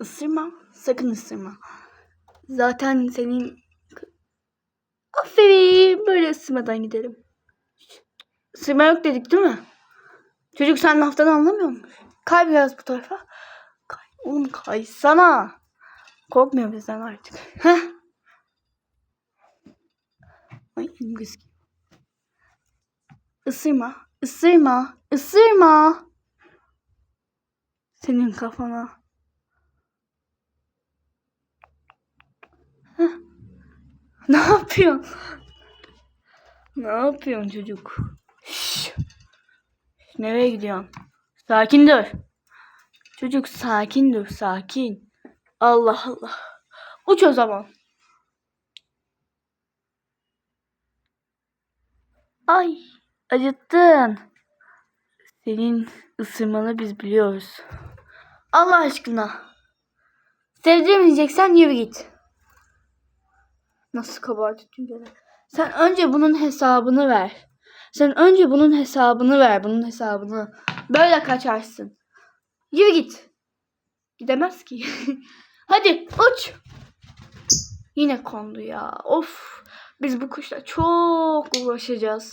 Isırma. Sakın ısırma. Zaten senin... Aferin. Böyle ısırmadan gidelim. Isırma yok dedik değil mi? Çocuk sen laftan anlamıyor musun? Kay biraz bu tarafa. Kay. Oğlum kaysana. Korkmuyor bizden artık. Heh. Ay gözüküyor. Isırma. Isırma. Isırma. Senin kafana. Ne yapıyorsun? Ne yapıyorsun çocuk? Şş. Nereye gidiyorsun? Sakin dur. Çocuk sakin dur, sakin. Allah Allah. Uç o zaman. Ay, acıttın. Senin ısırmanı biz biliyoruz. Allah aşkına. Sevdiğim diyeceksen yürü git. Nasıl kabardı tüyleri. Sen önce bunun hesabını ver. Sen önce bunun hesabını ver. Bunun hesabını. Böyle kaçarsın. Yürü git. Gidemez ki. Hadi uç. Yine kondu ya. Of. Biz bu kuşla çok uğraşacağız.